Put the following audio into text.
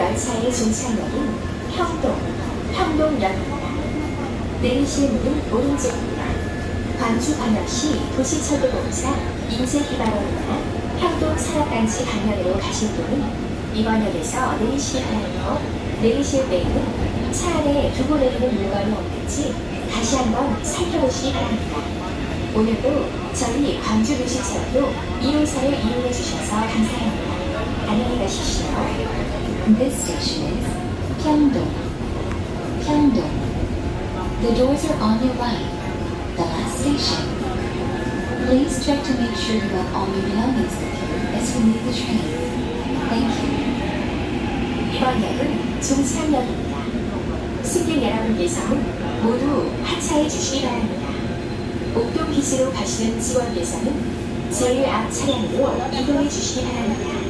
열차의 종착역은 평동, 평동역입니다. 내리실 문은 오른쪽입니다. 광주 광역시 도시철도공사 인재개발원이나 평동 산업단지 방면으로 가실 분은 이번 역에서 내리시기 바라며 내리실 때에는 차 안에 두고 내리는 물건이 없는지 다시 한번 살펴보시기 바랍니다. 오늘도 저희 광주도시철도 2호선을 이용해 주셔서 감사합니다. 안녕히 가십시오. This station is Pyeongdong. Pyeongdong. The doors are on your right. The last station. Please check to make sure you have all your belongings with you as you leave the train. Thank you. 이번 역은 종착역입니다. 승객 여러분께서는 모두 하차해 주시기 바랍니다. 옥동 기지로 가시는 직원께서는 제일 앞 차량으로 이동해 주시기 바랍니다.